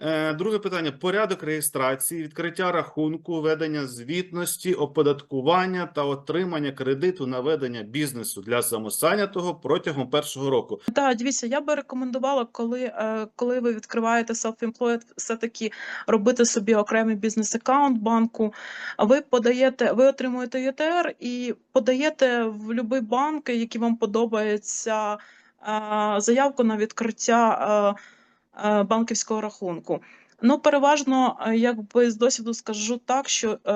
Е, Друге питання: порядок реєстрації, відкриття рахунку, ведення звітності, оподаткування та отримання кредиту на ведення бізнесу для самозайнятого протягом першого року. Так, дивіться, я би рекомендувала, коли, е, коли ви відкриваєте self-employed, все-таки робити собі окремий бізнес-аккаунт банку. Ви подаєте, ви отримуєте ЄТР і подаєте в будь-який банк, який вам подобається, е, заявку на відкриття банківського рахунку. Ну, переважно, е, якби з досвіду скажу так, що е,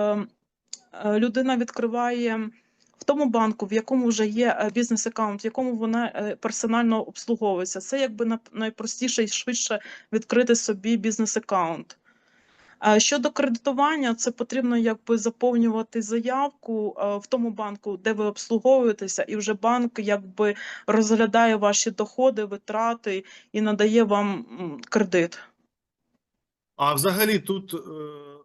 е, людина відкриває в тому банку, в якому вже є е, бізнес-аккаунт, в якому вона е, персонально обслуговується. Це якби найпростіше і швидше відкрити собі бізнес-аккаунт. Е, Щодо кредитування, це потрібно якби заповнювати заявку е, в тому банку, де ви обслуговуєтеся, і вже банк якби розглядає ваші доходи, витрати і надає вам кредит. А взагалі тут е,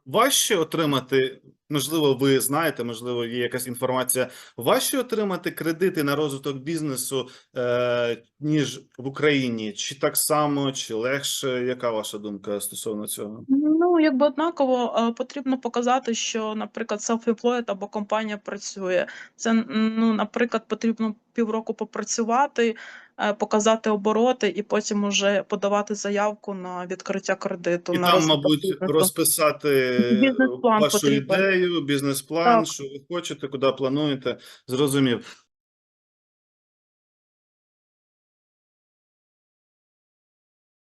важче отримати, можливо, ви знаєте, можливо, є якась інформація, важче отримати кредити на розвиток бізнесу, е, ніж в Україні? Чи так само, чи легше? Яка ваша думка стосовно цього? Ну, якби однаково е, потрібно показати, що, наприклад, self-employed або компанія працює. Це, ну, наприклад, потрібно півроку попрацювати, показати обороти і потім уже подавати заявку на відкриття кредиту. І на там, мабуть, бізнесу. розписати Бізнес-план вашу потрібен. ідею, бізнес-план, що ви хочете, куди плануєте. Зрозумів.